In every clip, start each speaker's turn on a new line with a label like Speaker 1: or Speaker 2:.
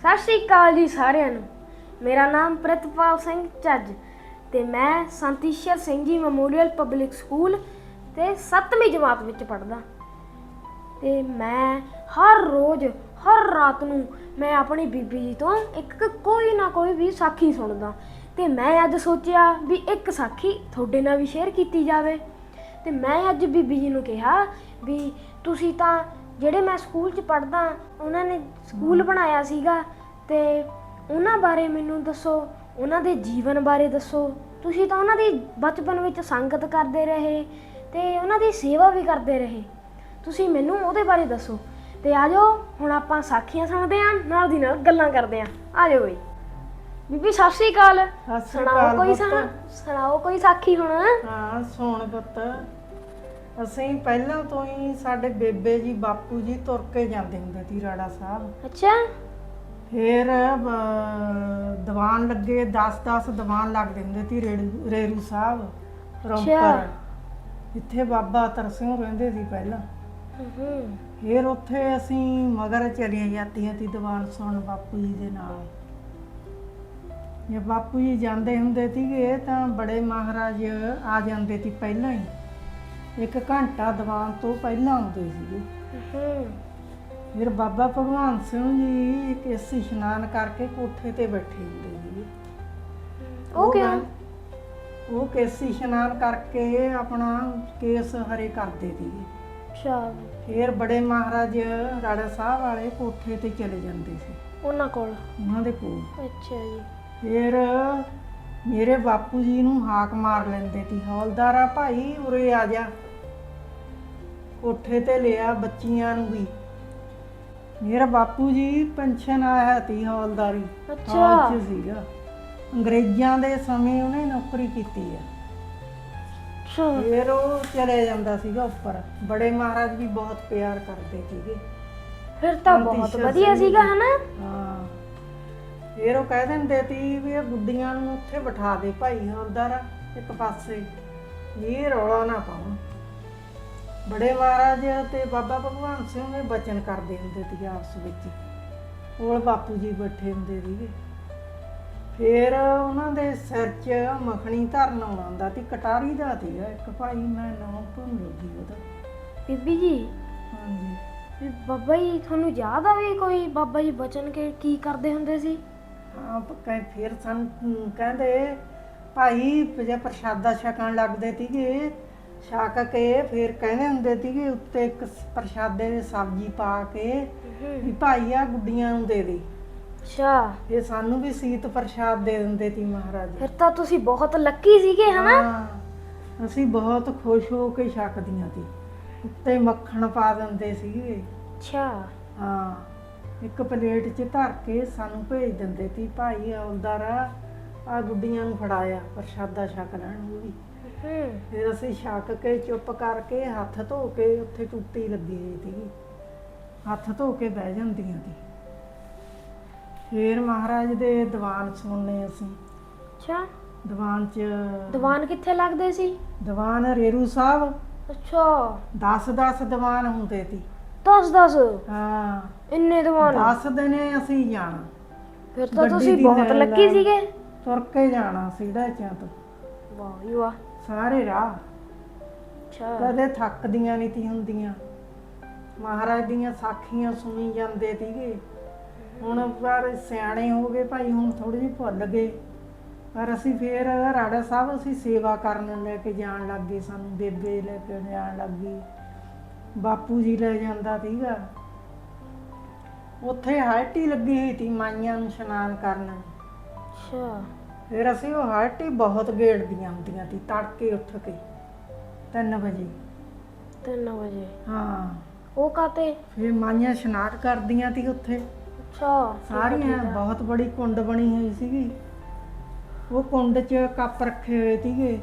Speaker 1: ਸਤਿ ਸ਼੍ਰੀ ਅਕਾਲ ਜੀ ਸਾਰਿਆਂ ਨੂੰ। ਮੇਰਾ ਨਾਮ ਪ੍ਰਿਤਪਾਲ ਸਿੰਘ ਚੱਜ ਤੇ ਮੈਂ ਸੰਤੀਸ਼ਰ Singh ji memorial public school ਤੇ 7ਵੀਂ ਜਮਾਤ ਵਿੱਚ ਪੜ੍ਹਦਾ। ਤੇ ਮੈਂ ਹਰ ਰੋਜ਼, ਹਰ ਰਾਤ ਨੂੰ ਮੈਂ ਆਪਣੀ ਬੀਬੀ ਜੀ ਤੋਂ ਇੱਕ ਕੋਈ ਨਾ ਕੋਈ ਵੀ ਸਾਖੀ ਸੁਣਦਾ। ਤੇ ਮੈਂ ਅੱਜ ਸੋਚਿਆ ਵੀ ਇੱਕ ਸਾਖੀ ਤੁਹਾਡੇ ਨਾਲ ਵੀ ਸ਼ੇਅਰ ਕੀਤੀ ਜਾਵੇ। ਤੇ ਮੈਂ ਅੱਜ ਬੀਬੀ ਜੀ ਨੂੰ ਕਿਹਾ ਵੀ ਤੁਸੀਂ ਤਾਂ ਜਿਹੜੇ ਮੈਂ ਸਕੂਲ 'ਚ ਪੜ੍ਹਦਾ ਉਹਨਾਂ ਨੇ ਸਕੂਲ ਬਣਾਇਆ ਸੀਗਾ ਤੇ ਉਹਨਾਂ ਬਾਰੇ ਮੈਨੂੰ ਦੱਸੋ ਉਹਨਾਂ ਦੇ ਜੀਵਨ ਬਾਰੇ ਦੱਸੋ। ਤੁਸੀਂ ਤਾਂ ਉਹਨਾਂ ਦੀ ਬਚਪਨ ਵਿੱਚ ਸੰਗਤ ਕਰਦੇ ਰਹੇ ਤੇ ਉਹਨਾਂ ਦੀ ਸੇਵਾ ਵੀ ਕਰਦੇ ਰਹੇ। ਤੁਸੀਂ ਮੈਨੂੰ ਉਹਦੇ ਬਾਰੇ ਦੱਸੋ। ਤੇ ਆ ਜਾਓ ਹੁਣ ਆਪਾਂ ਸਾਖੀਆਂ ਸੁਣਦੇ ਆਂ ਨਾਲ ਦੀ ਨਾਲ ਗੱਲਾਂ ਕਰਦੇ ਆਂ। ਜਾਓ ਬਈ। ਬੀਬੀ ਸਤਿ ਸ਼੍ਰੀ ਅਕਾਲ।
Speaker 2: ਸਤਿ ਸ੍ਰੀ
Speaker 1: ਸੁਣਾਓ ਕੋਈ
Speaker 2: ਪੁੱਤ।
Speaker 1: ਸਾ ਸੁਣਾਓ ਕੋਈ ਸਾਖੀ ਹੁਣ?
Speaker 2: ਹਾਂ ਸੁਣ ਪੁੱਤ। ਅਸੀਂ ਪਹਿਲਾਂ ਤੋਂ ਹੀ ਸਾਡੇ ਬੇਬੇ ਜੀ ਬਾਪੂ ਜੀ ਤੁਰ ਕੇ ਜਾਂਦੇ ਹੁੰਦੇ ਸੀ ਰਾੜਾ ਸਾਹਿਬ।
Speaker 1: ਅੱਛਾ।
Speaker 2: ਫਿਰ ਅਹ, ਦੀਵਾਨ ਲੱਗੇ 10-10 ਦੀਵਾਨ ਲੱਗਦੇ ਹੁੰਦੇ ਸੀ ਰੇੜੂ- ਰੇਰੂ ਸਾਹਿਬ ਰੋਪਰ। ਇੱਥੇ ਬਾਬਾ ਅਤਰ ਸਿੰਘ ਰਹਿੰਦੇ ਸੀ ਪਹਿਲਾਂ।
Speaker 1: ਹੂੰ।
Speaker 2: ਫਿਰ ਉੱਥੇ ਅਸੀਂ ਮਗਰ ਚਲੀਆਂ ਜਾਂਦੀਆਂ ਸੀ ਦੀਵਾਨ ਸੁਣਨ ਬਾਪੂ ਜੀ ਦੇ ਨਾਲ। ਜੇ ਬਾਪੂ ਜੀ ਜਾਂਦੇ ਹੁੰਦੇ ਸੀਗੇ ਤਾਂ ਬੜੇ ਮਹਾਰਾਜ ਆ ਜਾਂਦੇ ਸੀ ਪਹਿਲਾਂ ਹੀ। ਇੱਕ ਘੰਟਾ ਦੀਵਾਨ ਤੋਂ ਪਹਿਲਾਂ ਆਉਂਦੇ ਸੀਗੇ।
Speaker 1: ਹੂੰ
Speaker 2: ਫਿਰ ਬਾਬਾ ਭਗਵਾਨ ਸਿੰਘ ਜੀ ਕੇਸੀ ਇਸ਼ਨਾਨ ਕਰਕੇ ਕੋਠੇ ਤੇ ਬੈਠੇ ਹੁੰਦੇ ਸੀਗੇ।
Speaker 1: ਉਹ ਕਿਉਂ?
Speaker 2: ਗੱਲ- ਉਹ ਕੇਸੀ ਇਸ਼ਨਾਨ ਕਰਕੇ ਆਪਣਾ ਕੇਸ ਹਰੇ ਕਰਦੇ ਸੀਗੇ।
Speaker 1: ਅੱਛਾ।
Speaker 2: ਫਿਰ ਬੜੇ ਮਹਾਰਾਜ ਰਾੜਾ ਸਾਹਿਬ ਵਾਲੇ ਕੋਠੇ ਤੇ ਚਲੇ ਜਾਂਦੇ ਸੀ।
Speaker 1: ਉਹਨਾਂ ਕੋਲ?
Speaker 2: ਉਹਨਾਂ ਦੇ ਕੋਲ।
Speaker 1: ਅੱਛਾ ਜੀ।
Speaker 2: ਫਿਰ ਮੇਰੇ ਬਾਪੂ ਜੀ ਨੂੰ ਹਾਕ ਮਾਰ ਲੈਂਦੇ ਸੀ। ਹੌਲਦਾਰਾ ਭਾਈ ਉਰੇ ਆ ਜਾ। ਕੋਠੇ ਤੇ ਲਿਆ ਬੱਚੀਆਂ ਨੂੰ ਵੀ। ਮੇਰਾ ਬਾਪੂ ਜੀ ਪੈਨਸ਼ਨ ਆਇਆ ਸੀ ਹੌਲਦਾਰੀ।
Speaker 1: ਅੱਛਾ।
Speaker 2: ਫੌਜ 'ਚ ਸੀਗਾ। ਅੰਗਰੇਜ਼ਾਂ ਦੇ ਸਮੇਂ ਉਹਨੇ ਨੌਕਰੀ ਕੀਤੀ ਆ।
Speaker 1: ਅੱਛਾ।
Speaker 2: ਫਿਰ ਉਹ ਚਲੇ ਜਾਂਦਾ ਸੀਗਾ ਉੱਪਰ। ਬੜੇ ਮਹਾਰਾਜ ਵੀ ਬਹੁਤ ਪਿਆਰ ਕਰਦੇ ਸੀਗੇ।
Speaker 1: ਫਿਰ ਤਾਂ ਬਹੁਤ ਵਧੀਆ ਸੀਗਾ। ਹਨਾ?
Speaker 2: ਹਾਂ। ਫਿਰ ਉਹ ਕਹਿ ਦਿੰਦੇ ਸੀ ਵੀ ਇਹ ਗੁੱਡੀਆਂ ਨੂੰ ਉੱਥੇ ਬਿਠਾ ਦੇ ਭਾਈ ਹੌਲਦਾਰ ਇੱਕ ਪਾਸੇ। ਇਹ ਰੌਲਾ ਨਾ ਪਾਉਣ ਬੜੇ ਮਹਾਰਾਜ ਤੇ ਬਾਬਾ ਭਗਵਾਨ ਸਿੰਘ ਨੇ ਬਚਨ ਕਰਦੇ ਹੁੰਦੇ ਸੀ ਆਪਸ ਵਿੱਚ। ਕੋਲ ਬਾਪੂ ਜੀ ਬੈਠੇ ਹੁੰਦੇ ਸੀਗੇ। ਫਿਰ ਉਹਨਾਂ ਦੇ ਸਿਰ 'ਚ ਮੱਖਣੀ ਧਰਨ ਆਉਣਾ ਹੁੰਦਾ ਸੀ ਕਟਾਰੀ ਦਾ ਸੀਗਾ ਇੱਕ ਭਾਈ ਮੈਂ ਨਾਮ ਭੁੱਲ ਗਈ ਉਹਦਾ।
Speaker 1: ਬੀਬੀ ਜੀ?
Speaker 2: ਹਾਂਜੀ।
Speaker 1: ਵੀ ਬਾਬਾ ਜੀ ਤੁਹਾਨੂੰ ਯਾਦ ਆ ਵੀ ਕੋਈ ਬਾਬਾ ਜੀ ਬਚਨ ਕੇ ਕੀ ਕਰਦੇ ਹੁੰਦੇ ਸੀ?
Speaker 2: ਹਾਂ ਪ- ਕਹਿ ਫਿਰ ਸਾਨੂੰ ਕਹਿੰਦੇ ਭਾਈ ਜੇ ਪ੍ਰਸ਼ਾਦਾ ਛਕਣ ਲੱਗਦੇ ਸੀਗੇ ਛਕ ਕੇ ਫਿਰ ਕਹਿੰਦੇ ਹੁੰਦੇ ਸੀਗੇ ਉੱਤੇ ਇੱਕ ਪ੍ਰਸ਼ਾਦੇ ਦੀ ਸਬਜ਼ੀ ਪਾ ਕੇ ਵੀ ਭਾਈ ਆ ਗੁੱਡੀਆਂ ਨੂੰ ਦੇ ਦੇ।
Speaker 1: ਅੱਛਾ।
Speaker 2: ਇਹ ਸਾਨੂੰ ਵੀ ਸੀਤ ਪ੍ਰਸ਼ਾਦ ਦੇ ਦਿੰਦੇ ਸੀ ਮਹਾਰਾਜ।
Speaker 1: ਫਿਰ ਤਾਂ ਤੁਸੀਂ ਬਹੁਤ ਲੱਕੀ ਸੀਗੇ ਹਨਾ?
Speaker 2: ਹਾਂ ਅਸੀਂ ਬਹੁਤ ਖੁਸ਼ ਹੋ ਕੇ ਛਕਦੀਆਂ ਸੀ। ਉੱਤੇ ਮੱਖਣ ਪਾ ਦਿੰਦੇ ਸੀਗੇ।
Speaker 1: ਅੱਛਾ।
Speaker 2: ਹਾਂ। ਇੱਕ ਪਲੇਟ 'ਚ ਧਰ ਕੇ ਸਾਨੂੰ ਭੇਜ ਦਿੰਦੇ ਸੀ ਭਾਈ ਹੌਲਦਾਰਾ ਆ ਗੁੱਡੀਆਂ ਨੂੰ ਫੜਾਇਆ ਪ੍ਰਸ਼ਾਦਾ ਛਕ ਲੈਣ ਉਹ ਵੀ।
Speaker 1: ਹੂੰ
Speaker 2: ਫਿਰ ਅਸੀਂ ਛਕ ਕੇ ਚੁੱਪ ਕਰਕੇ ਹੱਥ ਧੋ ਕੇ ਉੱਥੇ ਟੁੱਟੀ ਲੱਗੀ ਹੋਈ ਸੀਗੀ। ਹੱਥ ਧੋ ਕੇ ਬਹਿ ਜਾਂਦੀਆਂ ਸੀ। ਫਿਰ ਮਹਾਰਾਜ ਦੇ ਦੀਵਾਨ ਸੁਣਨੇ ਅਸੀਂ।
Speaker 1: ਅੱਛਾ।
Speaker 2: ਦੀਵਾਨ 'ਚ
Speaker 1: ਦੀਵਾਨ ਕਿੱਥੇ ਲੱਗਦੇ ਸੀ?
Speaker 2: ਦੀਵਾਨ ਰੇਰੂ ਸਾਹਿਬ।
Speaker 1: ਅੱਛਾ।
Speaker 2: 10-10 ਦੀਵਾਨ ਹੁੰਦੇ ਸੀ।
Speaker 1: 10 10
Speaker 2: ਹਾਂ।
Speaker 1: ਇੰਨੇ ਦੀਵਾਨ।
Speaker 2: 10 ਦਿਨੇ ਅਸੀਂ ਜਾਣਾ।
Speaker 1: ਫਿਰ ਤਾਂ
Speaker 2: ਗੱਡੀ
Speaker 1: ਤੁਸੀਂ
Speaker 2: ਦੀ
Speaker 1: ਬਹੁਤ
Speaker 2: ਲੈ
Speaker 1: ਲੱਕੀ
Speaker 2: ਲੈ।
Speaker 1: ਸੀਗੇ।
Speaker 2: ਤੁਰ ਕੇ ਜਾਣਾ ਸੀੜਾ ਚਾਂ ਤੋਂ।
Speaker 1: ਵਾਹ ਜੀ ਵਾਹ।
Speaker 2: ਸਾਰੇ ਰਾਹ।
Speaker 1: ਅੱਛਾ।
Speaker 2: ਕਦੇ ਥੱਕਦੀਆਂ ਨਹੀਂ ਤੀ ਹੁੰਦੀਆਂ। ਮਹਾਰਾਜ ਦੀਆਂ ਸਾਖੀਆਂ ਸੁਣੀ ਜਾਂਦੇ ਸੀਗੇ। ਹੁਣ ਪਰ ਸਿਆਣੇ ਹੋ ਗਏ ਭਾਈ ਹੁਣ ਥੋੜੇ ਜਿਹੇ ਭੁੱਲ ਗਏ। ਪਰ ਅਸੀਂ ਫੇਰ ਰਾੜਾ ਸਾਹਿਬ ਅਸੀਂ ਸੇਵਾ ਕਰਨ ਲੈ ਕੇ ਜਾਣ ਲੱਗ ਸਾਨੂੰ ਬੇਬੇ ਲੈ ਕੇ ਜਾਣ ਲੱਗ ਬਾਪੂ ਜੀ ਲੈ ਜਾਂਦਾ ਸੀਗਾ। ਉੱਥੇ ਹਾਲਟੀ ਲੱਗੀ ਹੋਈ ਸੀ ਮਾਈਆਂ ਨੂੰ ਇਸ਼ਨਾਨ ਕਰਨ।
Speaker 1: ਅੱਛਾ।
Speaker 2: ਫਿਰ ਅਸੀਂ ਉਹ ਹਾਲਟੀ ਬਹੁਤ ਗੇੜਦੀਆਂ ਹੁੰਦੀਆਂ ਸੀ ਤੜਕੇ ਉੱਠ ਕੇ 3 ਵਜੇ।
Speaker 1: 3 ਵਜੇ?
Speaker 2: ਹਾਂ।
Speaker 1: ਉਹ ਕਾਤੇ
Speaker 2: ਫਿਰ ਮਾਈਆਂ ਇਸ਼ਨਾਨ ਕਰਦੀਆਂ ਸੀ ਉੱਥੇ।
Speaker 1: ਅੱਛਾ
Speaker 2: ਸਾਰੀਆਂ। ਬਹੁਤ ਬੜੀ ਕੁੰਡ ਬਣੀ ਹੋਈ ਸੀਗੀ। ਉਹ ਕੁੰਡ 'ਚ ਕੱਪ ਰੱਖੇ ਹੋਏ ਸੀਗੇ।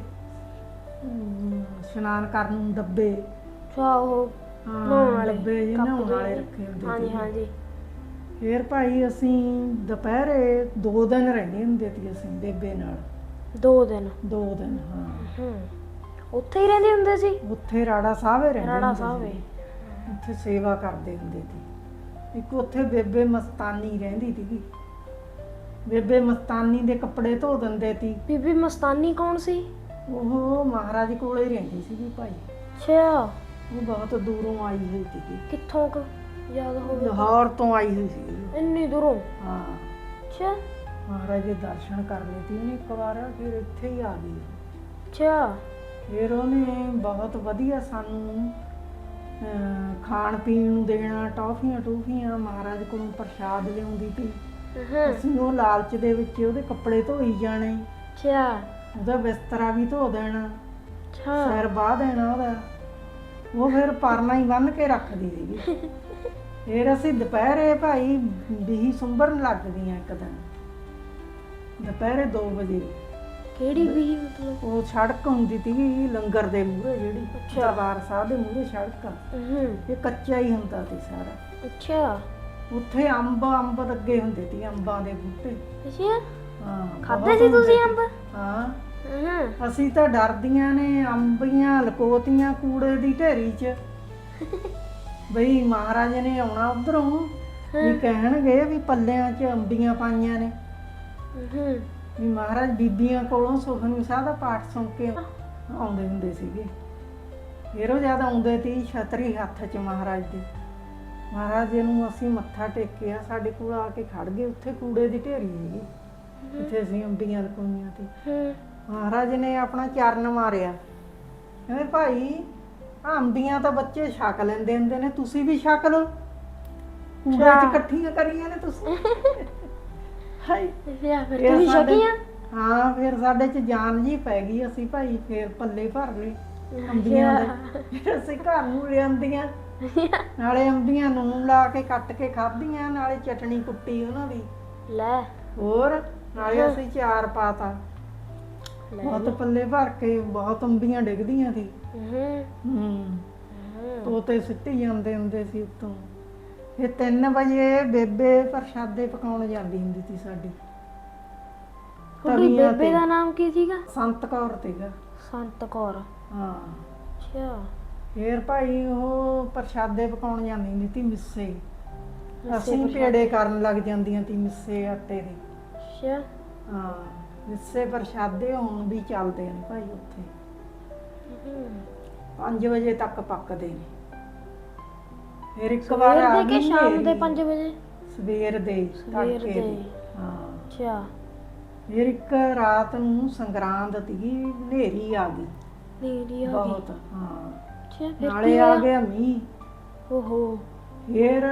Speaker 2: ਇਸ਼ਨਾਨ ਕਰਨ ਨੂੰ ਡੱਬੇ।
Speaker 1: ਅੱਛਾ ਉਹ
Speaker 2: ਹਾਂ,
Speaker 1: ਨਹਾਉਣ ਵਾਲੇ
Speaker 2: ਡੱਬੇ ਜਿਹੇ
Speaker 1: ਕੱਪ
Speaker 2: ਨਹਾਉਣ
Speaker 1: ਜਿਹੇ।
Speaker 2: ਵਾਲੇ ਰੱਖੇ ਹੁੰਦੇ
Speaker 1: ਹਾਂਜੀ
Speaker 2: ਸੀਗੇ।
Speaker 1: ਹਾਂਜੀ।
Speaker 2: ਫਿਰ ਭਾਈ ਅਸੀਂ ਦੁਪਹਿਰੇ ਦੋ ਦਿਨ ਰਹਿੰਦੇ ਹੁੰਦੇ ਸੀ ਅਸੀਂ ਬੇਬੇ ਨਾਲ।
Speaker 1: ਦੋ ਦਿਨ?
Speaker 2: ਦੋ ਦਿਨ ਹਾਂ।
Speaker 1: ਹੂੰ ਉੱਥੇ ਹੀ ਰਹਿੰਦੇ ਹੁੰਦੇ ਸੀ?
Speaker 2: ਉੱਥੇ ਰਾੜਾ ਸਾਹਿਬ ਹੀ ਰਹਿੰਦੇ
Speaker 1: ਰਾੜਾ
Speaker 2: ਹੁੰਦੇ
Speaker 1: ਸਾਹਿਬ
Speaker 2: ਸੀ।
Speaker 1: ਹੀ।
Speaker 2: ਉੱਥੇ ਸੇਵਾ ਕਰਦੇ ਹੁੰਦੇ ਸੀ। ਇੱਕ ਉੱਥੇ ਬੇਬੇ ਮਸਤਾਨੀ ਰਹਿੰਦੀ ਸੀਗੀ। ਬੇਬੇ ਮਸਤਾਨੀ ਦੇ ਕੱਪੜੇ ਧੋ ਦਿੰਦੇ ਤੀ
Speaker 1: ਬੀਬੀ ਮਸਤਾਨੀ ਕੌਣ ਸੀ?
Speaker 2: ਉਹ ਮਹਾਰਾਜ ਕੋਲੇ ਰਹਿੰਦੀ ਸੀਗੀ ਭਾਈ।
Speaker 1: ਅੱਛਾ।
Speaker 2: ਉਹ ਬਹੁਤ ਦੂਰੋਂ ਆਈ ਹੋਈ ਸੀਗੀ।
Speaker 1: ਕਿੱਥੋਂ ਕੁ? ਯਾਦ ਹੋਵੇ
Speaker 2: ਲਾਹੌਰ ਤੋਂ ਆਈ ਹੋਈ ਸੀ
Speaker 1: ਇੰਨੀ ਦੂਰੋਂ?
Speaker 2: ਹਾਂ।
Speaker 1: ਅੱਛਾ।
Speaker 2: ਮਹਾਰਾਜ ਦੇ ਦਰਸ਼ਨ ਕਰ ਲਏ ਤੀ ਉਹਨੇ ਇੱਕ ਵਾਰ ਫਿਰ ਇੱਥੇ ਹੀ ਆ ਗਈ।
Speaker 1: ਅੱਛਾ।
Speaker 2: ਫਿਰ ਉਹਨੇ ਬਹੁਤ ਵਧੀਆ ਸਾਨੂੰ ਖਾਣ ਪੀਣ ਨੂੰ ਦੇਣਾ ਟੌਫੀਆਂ ਟੂਫੀਆਂ ਮਹਾਰਾਜ ਕੋਲੋਂ ਪ੍ਰਸ਼ਾਦ ਲਿਆਉਂਦੀ
Speaker 1: ਹਾਂ।
Speaker 2: ਅਸੀਂ ਉਹ ਲਾਲਚ ਦੇ ਵਿੱਚ ਉਹਦੇ ਕੱਪੜੇ ਧੋਈ ਜਾਣੇ।
Speaker 1: ਅੱਛਾ।
Speaker 2: ਉਹਦਾ ਬਿਸਤਰਾ ਵੀ ਧੋ ਦੇਣਾ।
Speaker 1: ਅੱਛਾ।
Speaker 2: ਸਿਰ ਬਾਹ ਦੇਣਾ ਉਹਦਾ। ਉਹ ਫਿਰ ਪਰਨਾ ਹੀ ਬੰਨ ਕੇ ਰੱਖਦੀ ਸੀਗੀ। ਫਿਰ ਅਸੀਂ ਦੁਪਹਿਰੇ ਭਾਈ ਬਿਹੀ ਸੁੰਬਰਨ ਲੱਗ ਗਈਆਂ ਇੱਕ ਦਿਨ। ਦੁਪਹਿਰੇ 2 ਵਜੇ।
Speaker 1: ਕਿਹੜੀ ਵੀ ਮਤਲਬ?
Speaker 2: ਉਹ ਸੜਕ ਹੁੰਦੀ ਸੀਗੀ ਲੰਗਰ ਦੇ ਮੂਹਰੇ ਜਿਹੜੀ। ਦਰਬਾਰ ਸਾਹਿਬ ਦੇ ਮੂਹਰੇ ਸੜਕ। ਆ।
Speaker 1: ਹੂੰ।
Speaker 2: ਇਹ ਕੱਚਾ ਹੀ ਹੁੰਦਾ ਸੀ ਸਾਰਾ।
Speaker 1: ਅੱਛਾ।
Speaker 2: ਉੱਥੇ ਅੰਬ ਅੰਬ ਲੱਗੇ ਹੁੰਦੇ ਸੀ ਅੰਬਾਂ ਦੇ ਬੂਟੇ।
Speaker 1: ਅੱਛਾ।
Speaker 2: ਹਾਂ
Speaker 1: ਖਾਦੇ
Speaker 2: ਬਹੁਤ
Speaker 1: ਸੀ ਤੁਸੀਂ ਅੰਬ।
Speaker 2: ਹਾਂ।
Speaker 1: ਹਾਂ।
Speaker 2: ਅਸੀਂ ਤਾਂ ਡਰਦੀਆਂ ਨੇ ਅੰਬੀਆਂ ਲਕੋਤੀਆਂ ਕੂੜੇ ਦੀ ਢੇਰੀ 'ਚ। ਬਈ ਮਹਾਰਾਜ ਨੇ ਆਉਣਾ ਉਧਰੋਂ ਵੀ ਕਹਿਣਗੇ ਵੀ ਪੱਲਿਆਂ 'ਚ ਅੰਬੀਆਂ ਪਾਈਆਂ ਨੇ।
Speaker 1: ਹੂੰ।
Speaker 2: ਵੀ ਮਹਾਰਾਜ ਬੀਬੀਆਂ ਕੋਲੋਂ ਸੁਖਮਨੀ ਸਾਹਿਬ ਦਾ ਪਾਠ ਸੁਣ ਕੇ ਆਉਂਦੇ ਹੁੰਦੇ ਸੀਗੇ। ਫਿਰ ਉਹ ਜਦ ਆਉਂਦੇ ਤੀ ਛਤਰੀ ਹੱਥ 'ਚ ਮਹਾਰਾਜ ਦੇ। ਮਹਾਰਾਜ ਜੀ ਨੂੰ ਅਸੀਂ ਮੱਥਾ ਟੇਕਿਆ ਸਾਡੇ ਕੋਲ ਆ ਕੇ ਖੜ ਗਏ ਉੱਥੇ ਕੂੜੇ ਦੀ ਢੇਰੀ ਸੀਗੀ। ਜਿੱਥੇ ਅਸੀਂ ਅੰਬੀਆਂ ਲਕੋਈਆਂ ਸੀ
Speaker 1: ਹੂੰ।
Speaker 2: ਮਹਾਰਾਜ ਨੇ ਆਪਣਾ ਚਰਨ ਮਾਰਿਆ। ਕਹਿੰਦੇ ਭਾਈ ਅੰਬੀਆਂ ਤਾਂ ਬੱਚੇ ਛਕ ਲੈਂਦੇ ਹੁੰਦੇ ਨੇ ਤੁਸੀਂ ਵੀ ਛਕ ਲਓ। ਕੂੜੇ 'ਚ ਇਕੱਠੀਆਂ ਕਰੀਆਂ ਨੇ ਤੁਸੀਂ। ਹਾਈ
Speaker 1: ਫਿਰ ਤੁਸੀਂ
Speaker 2: ਸਾਡੇ-
Speaker 1: ਛਕੀਆਂ
Speaker 2: ਹਾਂ ਫਿਰ ਸਾਡੇ 'ਚ ਜਾਨ ਜੀ ਪੈ ਗਈ ਅਸੀਂ ਭਾਈ ਫਿਰ ਪੱਲੇ ਭਰ ਲਏ ਅੰਬੀਆਂ ਦੇ। ਫਿਰ ਅਸੀਂ ਘਰ ਨੂੰ ਲਿਆਂਦੀਆਂ। ਨਾਲੇ ਅੰਬੀਆਂ ਨੂੰ ਲਾ ਕੇ ਕੱਟ ਕੇ ਖਾਧੀਆਂ ਨਾਲੇ ਚਟਣੀ ਕੁੱਟੀ ਉਹਨਾਂ ਦੀ।
Speaker 1: ਲੈ।
Speaker 2: ਹੋਰ ਨਾਲੇ ਅਸੀਂ ਚਾਰ ਪਾਤਾ। ਬਹੁਤ ਪੱਲੇ ਭਰ ਕੇ ਬਹੁਤ ਅੰਬੀਆਂ ਡਿੱਗਦੀਆਂ ਸੀ।
Speaker 1: ਹੂੰ।
Speaker 2: ਹੂੰ।
Speaker 1: ਹੂੰ।
Speaker 2: ਤੋਤੇ ਸਿੱਟੀ ਜਾਂਦੇ ਹੁੰਦੇ ਸੀ ਉੱਤੋਂ। ਫਿਰ 3 ਵਜੇ ਬੇਬੇ ਪ੍ਰਸ਼ਾਦੇ ਪਕਾਉਣ ਜਾਂਦੀ ਹੁੰਦੀ ਸੀ ਸਾਡੀ।
Speaker 1: ਤੁਹਾਡੀ
Speaker 2: ਤਵੀਆਂ
Speaker 1: ਬੇਬੇ
Speaker 2: ਤੇ।
Speaker 1: ਦਾ ਨਾਮ ਕੀ ਸੀਗਾ?
Speaker 2: ਸੰਤ ਕੌਰ ਤੇਗਾ।
Speaker 1: ਸੰਤ ਕੌਰ।
Speaker 2: ਹਾਂ।
Speaker 1: ਅੱਛਾ।
Speaker 2: ਫਿਰ ਭਾਈ ਉਹ ਪ੍ਰਸ਼ਾਦੇ ਪਕਾਉਣ ਜਾਂਦੀ ਹੁੰਦੀ ਸੀ ਮਿੱਸੇ। ਅਸੀਂ ਪੇੜੇ ਕਰਨ ਲੱਗ ਜਾਂਦੀਆਂ ਸੀ ਮਿੱਸੇ ਆਟੇ ਦੇ।
Speaker 1: ਅੱਛਾ।
Speaker 2: ਹਾਂ। ਮਿੱਸੇ ਪ੍ਰਸ਼ਾਦੇ ਹੁਣ ਵੀ ਚੱਲਦੇ ਨੇ ਭਾਈ ਉੱਥੇ।
Speaker 1: ਹੂੰ।
Speaker 2: 5 ਵਜੇ ਤੱਕ ਪੱਕਦੇ ਨੇ। ਫਿਰ ਇੱਕ ਵਾਰ
Speaker 1: ਸਵੇਰ
Speaker 2: ਆ
Speaker 1: ਦੇ ਕਿ
Speaker 2: ਗਈ
Speaker 1: ਸ਼ਾਮ ਦੇ
Speaker 2: ਹਨੇਰੀ।
Speaker 1: 5 ਵਜੇ?
Speaker 2: ਸਵੇਰ ਦੇ
Speaker 1: ਸਵੇਰ
Speaker 2: ਤੜਕੇ
Speaker 1: ਦੇ।
Speaker 2: ਦੇ ਹਾਂ।
Speaker 1: ਅੱਛਾ।
Speaker 2: ਫਿਰ ਇੱਕ ਰਾਤ ਨੂੰ ਸੰਗਰਾਂਦ ਸੀਗੀ ਹਨੇਰੀ ਆ ਗਈ।
Speaker 1: ਨੀਰੀ ਆ ਗਈ।
Speaker 2: ਬਹੁਤ ਹਾਂ।
Speaker 1: ਅੱਛਾ ਫਿਰ
Speaker 2: ਨਾਲੇ ਆ? ਗਿਆ ਮੀਂਹ।
Speaker 1: ਓਹੋ।
Speaker 2: ਫਿਰ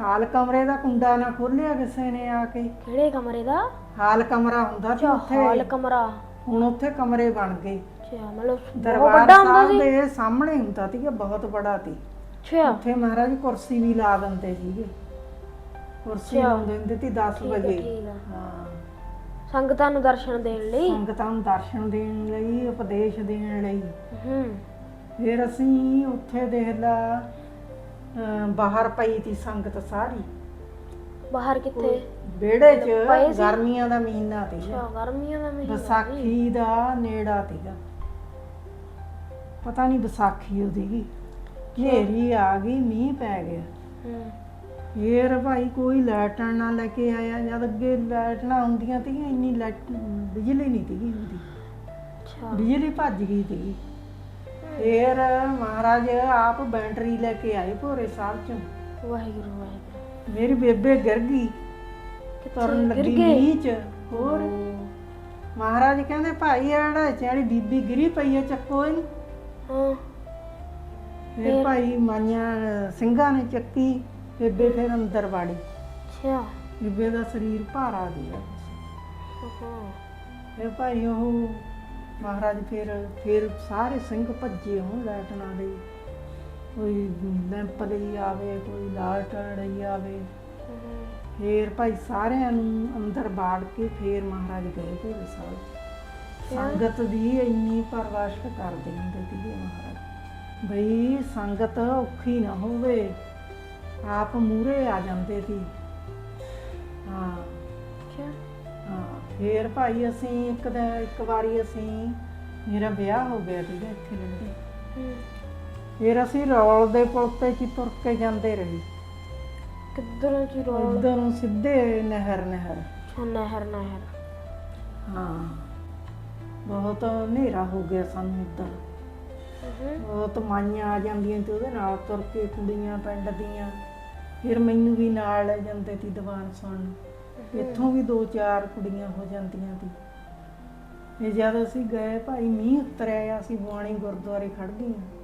Speaker 2: ਹਾਲ ਕਮਰੇ ਦਾ ਕੁੰਡਾ ਨਾ ਖੋਲਿਆ ਕਿਸੇ ਨੇ ਆ ਕੇ।
Speaker 1: ਕਿਹੜੇ ਕਮਰੇ ਦਾ?
Speaker 2: ਹਾਲ ਕਮਰਾ ਹੁੰਦਾ ਸੀ
Speaker 1: ਅੱਛਾ
Speaker 2: ਉੱਥੇ।
Speaker 1: ਹਾਲ ਕਮਰਾ।
Speaker 2: ਹੁਣ ਉੱਥੇ ਕਮਰੇ ਬਣ ਗਏ।
Speaker 1: ਅੱਛਾ ਮਤਲਬ ਬਹੁਤ
Speaker 2: ਦਰਬਾਰ
Speaker 1: ਵੱਡਾ ਹੁੰਦਾ
Speaker 2: ਸਾਹਿਬ
Speaker 1: ਸੀ।
Speaker 2: ਦੇ ਸਾਹਮਣੇ ਹੁੰਦਾ ਸੀ ਬਹੁਤ ਬੜਾ ਸੀ।
Speaker 1: ਅੱਛਾ।
Speaker 2: ਉੱਥੇ ਮਹਾਰਾਜ ਕੁਰਸੀ ਵੀ ਲਾ ਦਿੰਦੇ ਸੀਗੇ। ਕੁਰਸੀ
Speaker 1: ਅੱਛਾ।
Speaker 2: ਲਾਉਂਦੇ ਹੁੰਦੇ ਸੀ 10
Speaker 1: ਠੀਕ ਆ
Speaker 2: ਵਜੇ।
Speaker 1: ਠੀਕ ਆ
Speaker 2: ਹਾਂ।
Speaker 1: ਸੰਗਤਾਂ ਨੂੰ ਦਰਸ਼ਨ ਦੇਣ ਲਈ?
Speaker 2: ਸੰਗਤਾਂ ਨੂੰ ਦਰਸ਼ਨ ਦੇਣ ਲਈ ਉਪਦੇਸ਼ ਦੇਣ ਲਈ।
Speaker 1: ਹੂੰ।
Speaker 2: ਫਿਰ ਅਸੀਂ ਉੱਥੇ ਦੇਖ ਲਾ ਅਮ ਬਾਹਰ ਪਈ ਤੀ ਸੰਗਤ ਸਾਰੀ।
Speaker 1: ਬਾਹਰ ਕਿੱਥੇ?
Speaker 2: ਵਿਹੜੇ 'ਚ? ਗਰਮੀਆਂ ਦਾ ਮਹੀਨਾ
Speaker 1: ਅੱਛਾ ਗਰਮੀਆਂ ਦਾ ਮਹੀਨਾ ਸੀ।
Speaker 2: ਵਿਸਾਖੀ ਦਾ ਨੇੜਾ ਸੀਗਾ। ਪਤਾ ਨਹੀਂ ਵਿਸਾਖੀ ਉਹਦੀ ਹਨੇਰੀ ਆ ਗਈ ਮੀਂਹ ਪੈ ਗਿਆ।
Speaker 1: ਹੂੰ।
Speaker 2: ਫੇਰ ਭਾਈ ਕੋਈ ਲਾਈਟਾਂ ਨਾ ਲੈ ਕੇ ਆਇਆ ਜਦ ਅੱਗੇ ਲਾਈਟਾਂ ਹੁੰਦੀਆਂ ਤੀਆਂ ਇੰਨੀ ਲਾਈਟ ਬਿਜਲੀ ਨਹੀਂ ਤੀਗੀ ਹੁੰਦੀ
Speaker 1: ਅੱਛਾ।
Speaker 2: ਬਿਜਲੀ ਭੱਜ ਗਈ ਤੀ ਫੇਰ ਮਹਾਰਾਜ ਆਪ ਬੈਟਰੀ ਲੈ ਕੇ ਆਏ ਭੋਰੇ ਸਾਹਿਬ ਚੋਂ।
Speaker 1: ਵਾਹਿਗੁਰੂ ਵਾਹਿਗੁਰੂ।
Speaker 2: ਮੇਰੀ ਬੇਬੇ ਗਿਰ ਗਈ ਤੁਰਨ
Speaker 1: ਗਿਰ
Speaker 2: ਲੱਗੀ ਮੀਂਹ ਚ ਹੋਰ? ਮਹਾਰਾਜ ਕਹਿੰਦੇ ਭਾਈ ਆੜਾ ਚਾਲੀ ਬੀਬੀ ਗਿਰੀ ਪਈ ਐ ਚੱਕੋ ਇਹਨੂੰ।
Speaker 1: ਹਾਂ।
Speaker 2: ਫਿਰ? ਭਾਈ ਮਾਈਆਂ ਸਿੰਘਾਂ ਨੇ ਚੱਕੀ ਬੇਬੇ ਫਿਰ ਅੰਦਰ ਵਾੜੀ।
Speaker 1: ਅੱਛਾ।
Speaker 2: ਬੀਬੇ ਦਾ ਸਰੀਰ ਭਾਰਾ ਗਿਆ।
Speaker 1: ਹਾਂ
Speaker 2: ਫਿਰ ਭਾਈ ਉਹ ਮਹਾਰਾਜ ਫਿਰ ਫਿਰ ਸਾਰੇ ਸਿੰਘ ਭੱਜੇ ਹੋਣ ਲੈਟਣਾ ਦੇ ਕੋਈ ਲੈਂਪ ਲਈ ਆਵੇ ਕੋਈ ਲਾਲਟਣ ਲਈ ਆਵੇ। ਫਿਰ ਭਾਈ ਸਾਰਿਆਂ ਨੂੰ ਅੰਦਰ ਬਾੜ ਕੇ ਫਿਰ ਮਹਾਰਾਜ ਗਏ ਭੋਲੇ ਸਾਹਿਬ। ਸੰਗਤ ਦੀ ਇੰਨੀ ਪਰਵਾਸ਼ ਕਰਦੇ ਹੁੰਦੇ ਸੀਗੇ ਮਹਾਰਾਜ। ਬਈ ਸੰਗਤ ਔਖੀ ਨਾ ਹੋਵੇ ਆਪ ਮੂਰੇ ਆ ਜਾਂਦੇ ਸੀ। ਹਾਂ। ਫੇਰ ਭਾਈ ਅਸੀਂ ਇੱਕ ਦਿਨ ਇੱਕ ਵਾਰੀ ਅਸੀਂ ਮੇਰਾ ਵਿਆਹ ਹੋ ਗਿਆ ਸੀਗਾ ਇੱਥੇ ਲੰਡੇ ਫੇਰ ਅਸੀਂ ਰੌਲ ਦੇ ਪੁਲ ਤੇ ਕੀ ਤੁਰ ਕੇ ਜਾਂਦੇ ਰਹੇ।
Speaker 1: ਕਿੱਧਰੋਂ ਜੀ ਰੋਲ?
Speaker 2: ਇਧਰੋਂ ਸਿੱਧੇ ਨਹਿਰ ਨਹਿਰ।
Speaker 1: ਅੱਛਾ, ਨਹਿਰ ਨਹਿਰ।
Speaker 2: ਹਾਂ। ਬਹੁਤ ਹਨੇਰਾ ਹੋ ਗਿਆ ਸਾਨੂੰ ਇੱਧਰ।
Speaker 1: ਹੂੰ।
Speaker 2: ਬਹੁਤ ਮਾਈਆਂ ਆ ਜਾਂਦੀਆਂ ਤੇ ਉਹਦੇ ਨਾਲ ਤੁਰ ਕੇ ਕੁੜੀਆਂ ਪਿੰਡ ਦੀਆਂ। ਫਿਰ ਮੈਨੂੰ ਵੀ ਨਾਲ ਲੈ ਜਾਂਦੇ ਸੀ ਦੀਵਾਨ ਸੁਣਨ ਇੱਥੋਂ ਵੀ ਦੋ ਚਾਰ ਕੁੜੀਆਂ ਹੋ ਜਾਂਦੀਆਂ ਸੀ। ਇਹ ਜਦ ਅਸੀਂ ਗਏ ਭਾਈ ਮੀਂਹ ਉਤਰਿਆ ਅਸੀਂ ਬੁਆਣੀ ਗੁਰਦੁਆਰੇ ਖੜ ਗਈਆਂ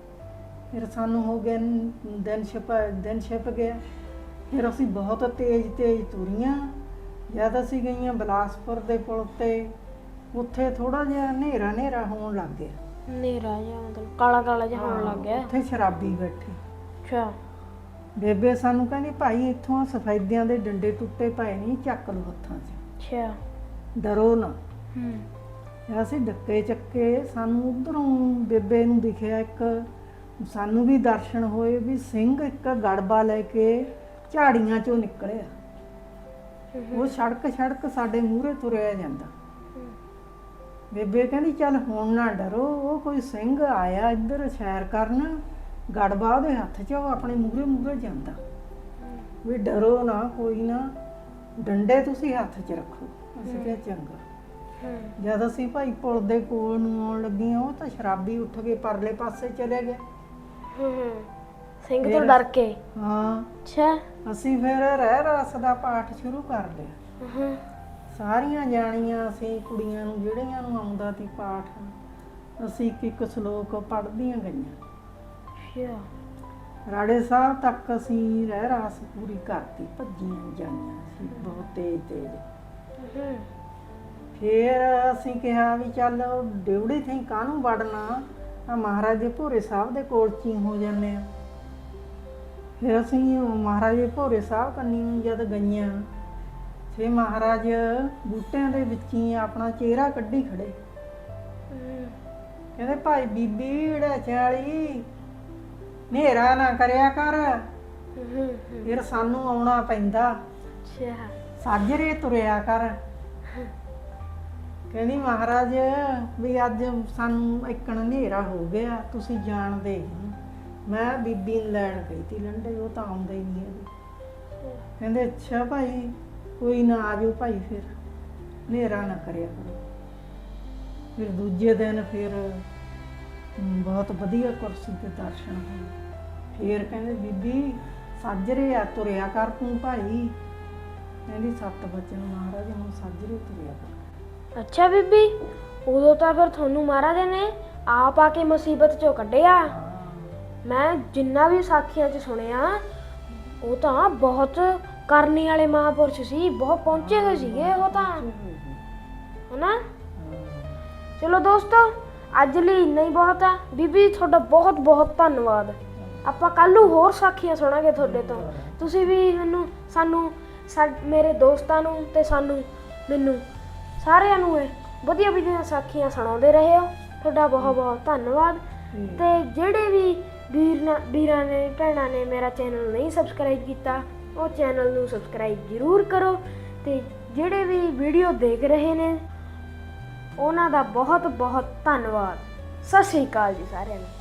Speaker 2: ਫਿਰ ਸਾਨੂੰ ਹੋ ਗਿਆ ਨ- ਦਿਨ ਛਿਪ ਦਿਨ ਛਿਪ ਗਿਆ। ਫਿਰ ਅਸੀਂ ਬਹੁਤ ਤੇਜ਼ ਤੇਜ਼ ਤੁਰੀਆਂ। ਜਦ ਅਸੀਂ ਗਈਆਂ ਬਲਾਸਪੁਰ ਦੇ ਪੁਲ ਤੇ ਉੱਥੇ ਥੋੜਾ ਜਿਹਾ ਹਨੇਰਾ ਹਨੇਰਾ ਹੋਣ ਲੱਗ ਗਿਆ।
Speaker 1: ਨੇਰਾ ਜਿਹਾ ਮਤਲਬ ਕਾਲਾ ਕਾਲਾ ਜਿਹਾ ਹੋਣ ਲੱਗ ਗਿਆ।
Speaker 2: ਉੱਥੇ ਸ਼ਰਾਬੀ ਬੈਠੇ।
Speaker 1: ਅੱਛਾ।
Speaker 2: ਬੇਬੇ ਸਾਨੂੰ ਕਹਿੰਦੀ ਭਾਈ ਇੱਥੋਂ ਸਫੈਦਿਆਂ ਦੇ ਡੰਡੇ ਟੁੱਟੇ ਪਏ ਨਹੀਂ ਚੱਕ ਲਓ ਹੱਥਾਂ 'ਚ।
Speaker 1: ਅੱਛਾ।
Speaker 2: ਡਰੋ ਨਾ।
Speaker 1: ਹੂੰ।
Speaker 2: ਅਸੀਂ ਡੱਕੇ ਚੱਕੇ ਸਾਨੂੰ ਉਧਰੋਂ ਬੇਬੇ ਨੂੰ ਦਿਖਿਆ ਇੱਕ ਸਾਨੂੰ ਵੀ ਦਰਸ਼ਨ ਹੋਏ ਵੀ ਸਿੰਘ ਇੱਕ ਗੜਬਾ ਲੈ ਕੇ ਝਾੜੀਆਂ 'ਚੋਂ ਨਿਕਲਿਆ। ਉਹ ਸੜਕ ਸੜਕ ਸਾਡੇ ਮੂਹਰੇ ਤੁਰਿਆ ਜਾਂਦਾ। ਬੇਬੇ ਕਹਿੰਦੀ, ਚੱਲ ਹੁਣ ਨਾ ਡਰੋ, ਉਹ ਕੋਈ ਸਿੰਘ ਆਇਆ ਇੱਧਰ ਸੈਰ ਕਰਨ, ਗੜਬਾ ਉਹਦੇ ਹੱਥ 'ਚ, ਉਹ ਆਪਣੇ ਮੂਹਰੇ ਮੂਹਰੇ ਜਾਂਦਾ। ਵੀ ਡਰੋ ਨਾ, ਕੋਈ ਨਾ, ਡੰਡੇ ਤੁਸੀਂ ਹੱਥ 'ਚ ਰੱਖੋ, ਅਸੀਂ ਕਿਹਾ ਚੰਗਾ। ਜਦ ਅਸੀਂ ਭਾਈ ਪੁਲ ਦੇ ਕੋਲ ਨੂੰ ਆਉਣ ਲੱਗੀਆਂ, ਉਹ ਤਾਂ ਸ਼ਰਾਬੀ ਉੱਠ ਕੇ ਪਰਲੇ ਪਾਸੇ ਚਲੇ ਗਏ।
Speaker 1: ਹੂੰ ਹੂੰ। ਸਿੰਘ ਤੋਂ ਡਰ ਕੇ।
Speaker 2: ਹਾਂ।
Speaker 1: ਅੱਛਾ।
Speaker 2: ਅਸੀਂ ਫਿਰ ਰਹਿ ਰਸ ਦਾ ਪਾਠ ਸ਼ੁਰੂ ਕਰ ਲਿਆ।
Speaker 1: ਹੂੰ।
Speaker 2: ਸਾਰੀਆਂ ਜਾਣੀਆਂ ਅਸੀਂ ਕੁੜੀਆਂ ਨੂੰ ਜਿਹੜੀਆਂ ਨੂੰ ਆਉਂਦਾ ਸੀ ਪਾਠ ਅਸੀਂ ਇੱਕ ਇੱਕ ਸ਼ਲੋਕ ਪੜ੍ਹਦੀਆਂ ਗਈਆਂ।
Speaker 1: ਅੱਛਾ।
Speaker 2: ਰਾੜੇ ਸਾਹਿਬ ਤੱਕ ਅਸੀਂ ਰਹਿ ਰਸ ਪੂਰੀ ਕਰਤੀ ਭੱਜੀਆਂ ਜਾਣੀਆਂ ਸੀ ਬਹੁਤ ਤੇਜ਼ ਤੇਜ਼।
Speaker 1: ਹੂੰ।
Speaker 2: ਫਿਰ ਅਸੀਂ ਕਿਹਾ ਵੀ ਚੱਲ ਡਿਉੜੀ ਥੀ ਕਾਹਨੂੰ ਵੜਨਾ? ਆ ਮਹਾਰਾਜ ਦੇ ਭੋਰੇ ਸਾਹਿਬ ਦੇ ਕੋਲ ਚੀ ਹੋ ਜਾਂਦੇ ਆ। ਫਿਰ ਅਸੀਂ ਮਹਾਰਾਜ ਦੇ ਭੋਰੇ ਸਾਹਿਬ ਕੰਨੀ ਨੂੰ ਜਦ ਗਈਆਂ ਫੇ ਮਹਾਰਾਜ ਬੂਟਿਆਂ ਦੇ ਵਿੱਚ ਹੀ ਆਪਣਾ ਚਿਹਰਾ ਕੱਢੀ ਖੜੇ। ਕਹਿੰਦੇ ਭਾਈ ਬੀਬੀ ੜਾ ਚਾਲੀ ਨੇਰਾ ਨਾ ਕਰਿਆ ਕਰ। ਫਿਰ ਸਾਨੂੰ ਆਉਣਾ ਪੈਂਦਾ।
Speaker 1: ਅੱਛਾ।
Speaker 2: ਸਾਜਰੇ ਤੁਰਿਆ ਕਰ। ਕਹਿੰਦੀ ਮਹਾਰਾਜ ਵੀ ਅੱਜ ਸਾਨੂੰ ਇੱਕਣ ਹਨੇਰਾ ਹੋ ਗਿਆ, ਤੁਸੀਂ ਜਾਣਦੇ ਹੀ ਮੈਂ ਬੀਬੀ ਨੂੰ ਲੈਣ ਗਈ ਤੀ ਲੰਡੇ, ਉਹ ਤਾਂ ਆਉਂਦੇ ਹੀ ਨਹੀਂ ਹੈਗੇ ਕਹਿੰਦੇ, ਅੱਛਾ ਭਾਈ, ਕੋਈ ਨਾ ਆਜੋ ਭਾਈ ਫਿਰ, ਹਨੇਰਾ ਨਾ ਕਰਿਆ ਕਰੋ। ਫਿਰ ਦੂਜੇ ਦਿਨ ਫਿਰ ਬਹੁਤ ਵਧੀਆ ਕੁਰਸੀ ਤੇ ਦਰਸ਼ਨ ਹੋਏ। ਫਿਰ ਕਹਿੰਦੇ, ਬੀਬੀ ਸਾਜਰੇ ਆ ਤੁਰਿਆ ਕਰ ਤੂੰ ਭਾਈ। ਕਹਿੰਦੀ, ਸੱਤ ਬਚਨ ਮਹਾਰਾਜ, ਹੁਣ ਸਾਜਰੇ ਤੁਰਿਆ ਕਰ।
Speaker 1: ਅੱਛਾ ਬੀਬੀ, ਉਦੋਂ ਤਾਂ ਫਿਰ ਤੁਹਾਨੂੰ ਮਹਾਰਾਜ ਨੇ ਆਪ ਆ ਕੇ ਮੁਸੀਬਤ ਚੋਂ ਕੱਢਿਆ। ਮੈਂ ਜਿੰਨਾ ਵੀ ਸਾਖੀਆਂ 'ਚ ਸੁਣਿਆ, ਉਹ ਤਾਂ ਬਹੁਤ ਕਰਨੀ ਵਾਲੇ ਮਹਾਪੁਰਸ਼ ਸੀ, ਬਹੁਤ ਪਹੁੰਚੇ ਹੋਏ ਸੀਗੇ ਉਹ ਤਾਂ। ਹਨਾ? ਚਲੋ ਦੋਸਤੋ, ਅੱਜ ਲਈ ਇੰਨਾ ਹੀ ਬਹੁਤ ਆ। ਬੀਬੀ, ਤੁਹਾਡਾ ਬਹੁਤ ਬਹੁਤ ਧੰਨਵਾਦ। ਆਪਾਂ ਕੱਲ ਨੂੰ ਹੋਰ ਸਾਖੀਆਂ ਸੁਣਾਂਗੇ ਤੁਹਾਡੇ ਤੋਂ। ਤੁਸੀਂ ਵੀ ਮੈਨੂੰ, ਸਾਨੂੰ ਸਾ- ਮੇਰੇ ਦੋਸਤਾਂ ਨੂੰ ਤੇ ਸਾਨੂੰ, ਮੈਨੂੰ ਸਾਰਿਆਂ ਨੂੰ ਇਹ ਵਧੀਆ ਵਧੀਆ ਸਾਖੀਆਂ ਸੁਣਾਉਂਦੇ ਰਹੇ ਹੋ। ਤੁਹਾਡਾ ਬਹੁਤ ਬਹੁਤ ਧੰਨਵਾਦ। ਤੇ ਜਿਹੜੇ ਵੀ ਵੀਰ ਨਾ- ਵੀਰਾਂ ਨੇ ਭੈਣਾਂ ਨੇ ਮੇਰਾ ਚੈਨਲ ਨਹੀਂ ਸਬਸਕ੍ਰਾਈਬ ਕੀਤਾ ਉਹ ਚੈਨਲ ਨੂੰ ਸਬਸਕ੍ਰਾਈਬ ਜ਼ਰੂਰ ਕਰੋ ਤੇ ਜਿਹੜੇ ਵੀ ਵੀਡੀਓ ਦੇਖ ਰਹੇ ਨੇ ਉਹਨਾਂ ਦਾ ਬਹੁਤ ਬਹੁਤ ਧੰਨਵਾਦ। ਸਤਿ ਸ਼੍ਰੀ ਅਕਾਲ ਜੀ ਸਾਰਿਆਂ ਨੂੰ।